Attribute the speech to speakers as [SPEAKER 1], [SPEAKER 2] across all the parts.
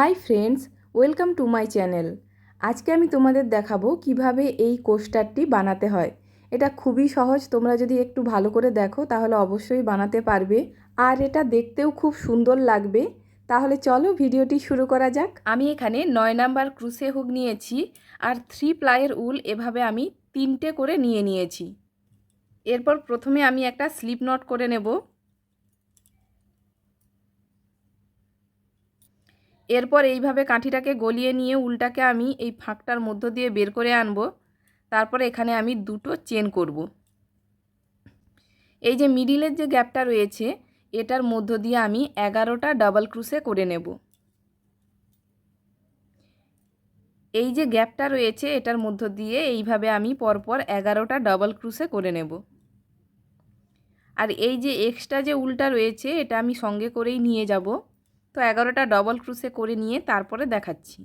[SPEAKER 1] Hi friends, welcome to my channel. আজকে আমি তোমাদের দেখাবো কীভাবে এই কোস্টারটি বানাতে হয়। এটা খুবই সহজ, তোমরা যদি একটু ভালো করে দেখো তাহলে অবশ্যই বানাতে পারবে। আর এটা দেখতেও খুব সুন্দর লাগবে। তাহলে চলো ভিডিওটি শুরু করা যাক। আমি এখানে নয় নাম্বার ক্রুসে হুক নিয়েছি আর থ্রি প্লাইয়ের উল এভাবে আমি তিনটে করে নিয়ে নিয়েছি। এরপর প্রথমে আমি একটা স্লিপ নট করে নেব। এরপর এইভাবে কাঠিটাকে গলিয়ে নিয়ে উলটাকে আমি এই ফাঁকটার মধ্য দিয়ে বের করে আনব। তারপরে এখানে আমি দুটো চেন করব। এই যে মিডিলের যে গ্যাপটা রয়েছে, এটার মধ্য দিয়ে আমি এগারোটা ডাবল ক্রুসে করে নেব। এই যে গ্যাপটা রয়েছে, এটার মধ্য দিয়ে এইভাবে আমি পরপর এগারোটা ডাবল ক্রুসে করে নেব। আর এই যে এক্সট্রা যে উলটা রয়েছে, এটা আমি সঙ্গে করেই নিয়ে যাব। তো এগারোটা ডবল ক্রুসে করে নিয়ে তারপরে দেখাচ্ছি।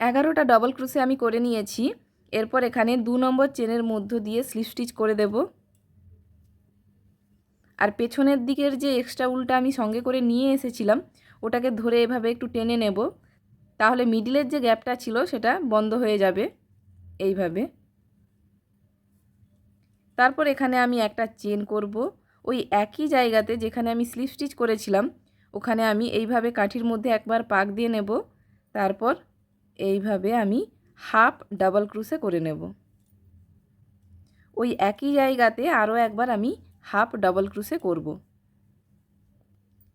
[SPEAKER 1] এগারোটা ডবল ক্রুসে আমি করে নিয়েছি। এরপর এখানে দু নম্বর চেনের মধ্য দিয়ে স্লিপ স্টিচ করে দেব। আর পেছনের দিকের যে এক্সট্রা উলটা আমি সঙ্গে করে নিয়ে এসেছিলাম, ওটাকে ধরে এভাবে একটু টেনে নেব। তাহলে মিডিলের যে গ্যাপটা ছিল, সেটা বন্ধ হয়ে যাবে এইভাবে। তারপর এখানে আমি একটা চেন করব। ওই একই জায়গাতে যেখানে আমি স্লিপ স্টিচ করেছিলাম, ওখানে আমি এইভাবে কাঠির মধ্যে একবার পাক দিয়ে নেব, তারপর এইভাবে আমি হাফ ডাবল ক্রুসে করে নেব। ওই একই জায়গাতে আরও একবার আমি হাফ ডাবল ক্রুসে করব।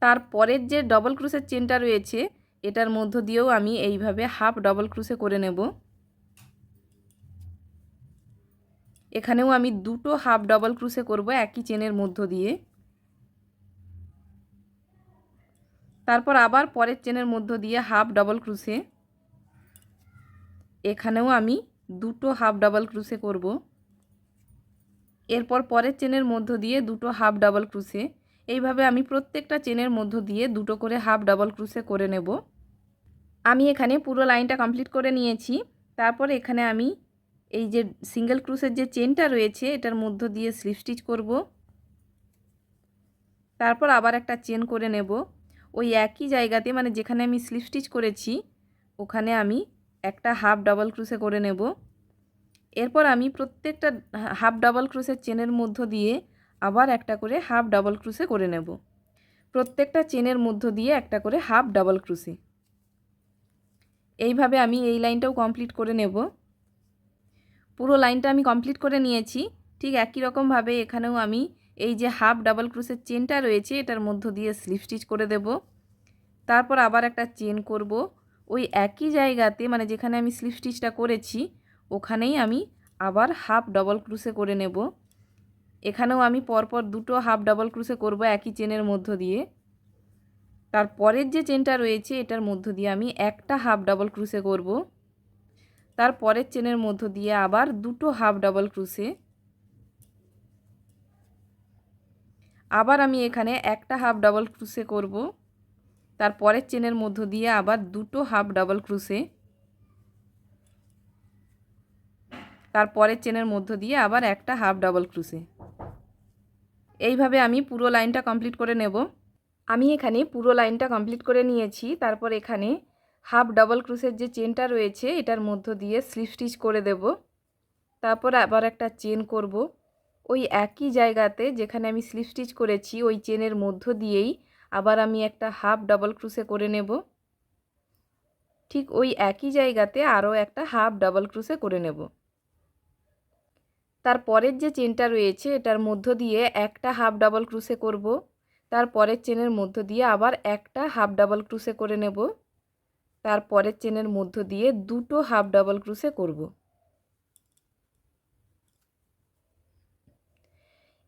[SPEAKER 1] তারপরের যে ডবল ক্রুসের চেনটা রয়েছে, এটার মধ্য দিয়েও আমি এইভাবে হাফ ডবল ক্রুসে করে নেব। এখানেও আমি দুটো হাফ ডবল ক্রুসে করব একই চেনের মধ্য দিয়ে। তারপর আবার পরের চেনের মধ্য দিয়ে হাফ ডবল ক্রুসে এখানেও আমি দুটো হাফ ডাবল ক্রুসে করব। এরপর পরের চেনের মধ্য দিয়ে দুটো হাফ ডাবল ক্রুসে এইভাবে আমি প্রত্যেকটা চেনের মধ্য দিয়ে দুটো করে হাফ ডাবল ক্রুসে করে নেব। আমি এখানে পুরো লাইনটা কমপ্লিট করে নিয়েছি। তারপর এখানে আমি এই যে সিঙ্গেল ক্রুসের যে চেনটা রয়েছে, এটার মধ্য দিয়ে স্লিপ স্টিচ করব। তারপর আবার একটা চেন করে নেব। ওই একই জায়গাতে মানে যেখানে আমি স্লিপ স্টিচ করেছি, ওখানে আমি একটা হাফ ডাবল ক্রুসে করে নেব। এরপর আমি প্রত্যেকটা হাফ ডাবল ক্রুসের চেনের মধ্য দিয়ে আবার একটা করে হাফ ডাবল ক্রুসে করে নেব। প্রত্যেকটা চেনের মধ্য দিয়ে একটা করে হাফ ডাবল ক্রুসে এইভাবে আমি এই লাইনটাও কমপ্লিট করে নেব। পুরো লাইনটা আমি কমপ্লিট করে নিয়েছি। ঠিক একই রকমভাবে এখানেও আমি এই যে হাফ ডাবল ক্রুসের চেনটা রয়েছে, এটার মধ্য দিয়ে স্লিপ স্টিচ করে দেব। তারপর আবার একটা চেন করব। ওই একই জায়গাতে মানে যেখানে আমি স্লিপ স্টিচটা করেছি, ওখানেই আমি আবার হাফ ডাবল ক্রুসে করে নেব। এখানেও আমি পরপর দুটো হাফ ডাবল ক্রুসে করব একই চেনের মধ্য দিয়ে। তারপরের যে চেনটা রয়েছে, এটার মধ্য দিয়ে আমি একটা হাফ ডাবল ক্রুসে করব। তার পরের চেনের মধ্য দিয়ে আবার দুটো হাফ ডাবল ক্রুসে আবার আমি এখানে একটা হাফ ডাবল ক্রুসে করব। তার পরের চেনের মধ্য দিয়ে আবার দুটো হাফ ডাবল ক্রুসে তার পরের চেনের মধ্য দিয়ে আবার একটা হাফ ডাবল ক্রুসে এইভাবে আমি পুরো লাইনটা কমপ্লিট করে নেব। আমি এখানে পুরো লাইনটা কমপ্লিট করে নিয়েছি। তারপর এখানে হাফ ডাবল ক্রুসের যে চেনটা রয়েছে, এটার মধ্য দিয়ে স্লিপ স্টিচ করে দেব। তারপর আবার একটা চেন করব। ওই একই জায়গাতে যেখানে আমি স্লিপ স্টিচ করেছি, ওই চেনের মধ্য দিয়েই আবার আমি একটা হাফ ডাবল ক্রুসে করে নেব। ঠিক ওই একই জায়গাতে আরও একটা হাফ ডাবল ক্রুসে করে নেব। তারপরের যে চেনটা রয়েছে, এটার মধ্য দিয়ে একটা হাফ ডাবল ক্রুসে করব। তার পরের চেনের মধ্য দিয়ে আবার একটা হাফ ডাবল ক্রুসে করে নেব। তার পরের চেনের মধ্য দিয়ে দুটো হাফ ডাবল ক্রুসে করব।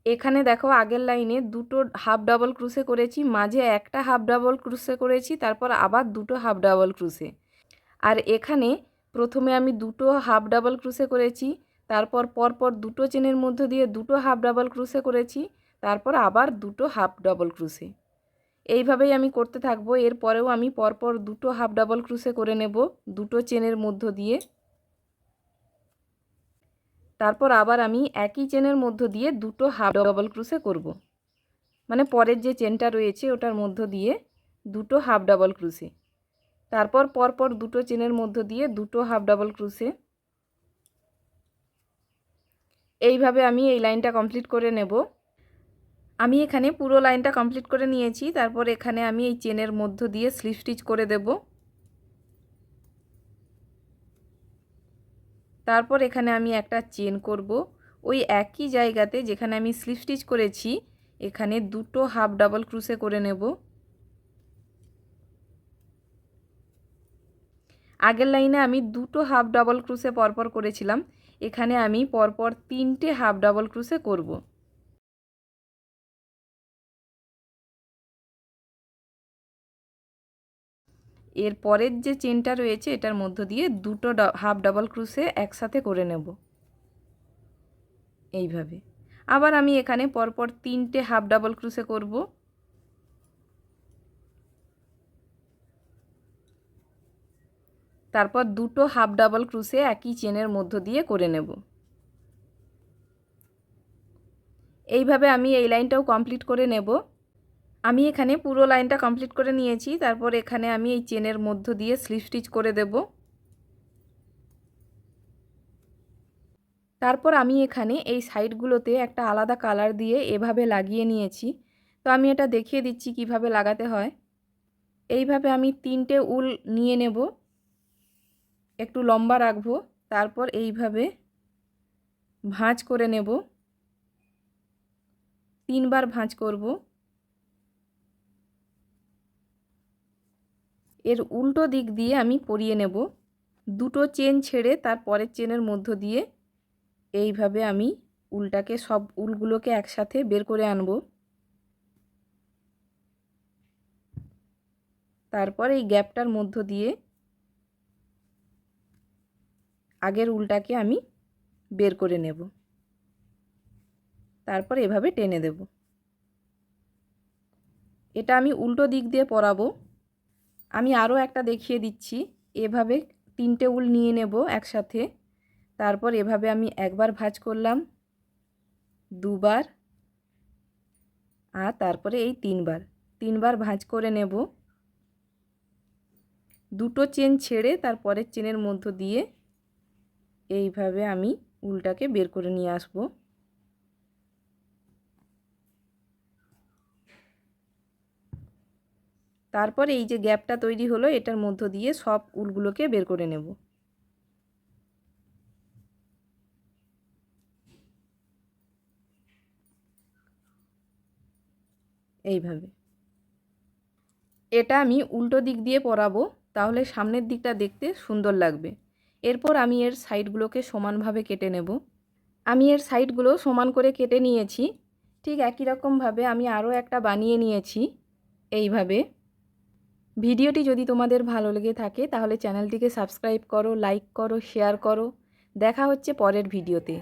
[SPEAKER 1] এখানে দেখো আগের লাইনে দুটো হাফ ডাবল ক্রুসে করেছি, মাঝে একটা হাফ ডাবল ক্রুসে করেছি, তারপর আবার দুটো হাফ ডাবল ক্রুসে। আর এখানে প্রথমে আমি দুটো হাফ ডাবল ক্রুসে করেছি, তারপর পরপর দুটো চেনের মধ্য দিয়ে দুটো হাফ ডাবল ক্রুসে করেছি, তারপর আবার দুটো হাফ ডাবল ক্রুসে। এইভাবেই আমি করতে থাকব। এরপরেও আমি পরপর দুটো হাফ ডাবল ক্রুসে করে নেব, দুটো চেনের মধ্য দিয়ে। তারপর আবার আমি একই চেনের মধ্য দিয়ে দুটো হাফ ডাবল ক্রুসে করব। মানে পরের যে চেনটা রয়েছে ওটার মধ্য দিয়ে দুটো হাফ ডাবল ক্রুশে। তারপর পরপর দুটো চেনের মধ্য দিয়ে দুটো হাফ ডাবল ক্রুশে। এইভাবে আমি এই লাইনটা কমপ্লিট করে নেব। আমি এখানে পুরো লাইনটা কমপ্লিট করে নিয়েছি। তারপর এখানে আমি এই চেনের মধ্য দিয়ে স্লিপ স্টিচ করে দেব। তারপর এখানে আমি একটা চেন করব। ওই একই জায়গাতে যেখানে আমি স্লিপ স্টিচ করেছি, এখানে দুটো হাফ ডাবল ক্রুসে করে নেব। আগের লাইনে আমি দুটো হাফ ডাবল ক্রুসে পরপর করেছিলাম। এখানে আমি পরপর তিনটে হাফ ডাবল ক্রুসে করব। এর পরের যে চেনটা রয়েছে, এটার মধ্য দিয়ে দুটো হাফ ডাবল ক্রুশে একসাথে করে নেব। এইভাবে। আবার আমি এখানে পরপর তিনটে হাফ ডাবল ক্রুশে করব। তারপর দুটো হাফ ডাবল ক্রুশে একই চেনের মধ্য দিয়ে করে নেব। এইভাবে আমি এই লাইনটাও কমপ্লিট করে নেব। আমি এখানে পুরো লাইনটা কমপ্লিট করে নিয়েছি, তারপর এখানে আমি এই চেনের মধ্য দিয়ে স্লিপ স্টিচ করে দেব। তারপর আমি এখানে এই সাইডগুলোতে একটা আলাদা কালার দিয়ে এভাবে লাগিয়ে নিয়েছি। তো আমি এটা দেখিয়ে দিচ্ছি কীভাবে লাগাতে হয়। এইভাবে আমি তিনটে উল নিয়ে নেব, একটু লম্বা রাখব, তারপর এইভাবে ভাঁজ করে নেব। তিনবার ভাঁজ করব। এর উল্টো দিক দিয়ে আমি পরিয়ে নেব। দুটো চেন ছেড়ে তার পরের চেনের মধ্য দিয়ে এইভাবে আমি উলটাকে সব উলগুলোকে একসাথে বের করে আনব। তারপর এই গ্যাপটার মধ্য দিয়ে আগের উলটাকে আমি বের করে নেব। তারপর এভাবে টেনে দেব। এটা আমি উল্টো দিক দিয়ে পরাবো। আমি আরও একটা দেখিয়ে দিচ্ছি। এভাবে তিনটে উল নিয়ে নেব একসাথে। তারপর এভাবে আমি একবার ভাঁজ করলাম। দুবার। আর তারপরে এই তিনবার। তিনবার ভাঁজ করে নেব। দুটো চেন ছেড়ে তারপরের চেনের মধ্য দিয়ে এইভাবে আমি উলটাকে বের করে নিয়ে আসব। তারপর এই যে গ্যাপটা তৈরি হলো, এটার মধ্য দিয়ে সব উলগুলোকে বের করে নেব। এইভাবে। এটা আমি উল্টো দিক দিয়ে পরাবো, তাহলে সামনের দিকটা দেখতে সুন্দর লাগবে। এরপর আমি এর সাইডগুলোকে সমানভাবে কেটে নেব। আমি এর সাইডগুলো সমান করে কেটে নিয়েছি। ঠিক একই রকমভাবে আমি আরও একটা বানিয়ে নিয়েছি। এইভাবে। ভিডিওটি যদি তোমাদের ভালো লেগে থাকে, তাহলে চ্যানেলটিকে সাবস্ক্রাইব করো, লাইক করো, শেয়ার করো। দেখা হচ্ছে পরের ভিডিওতে।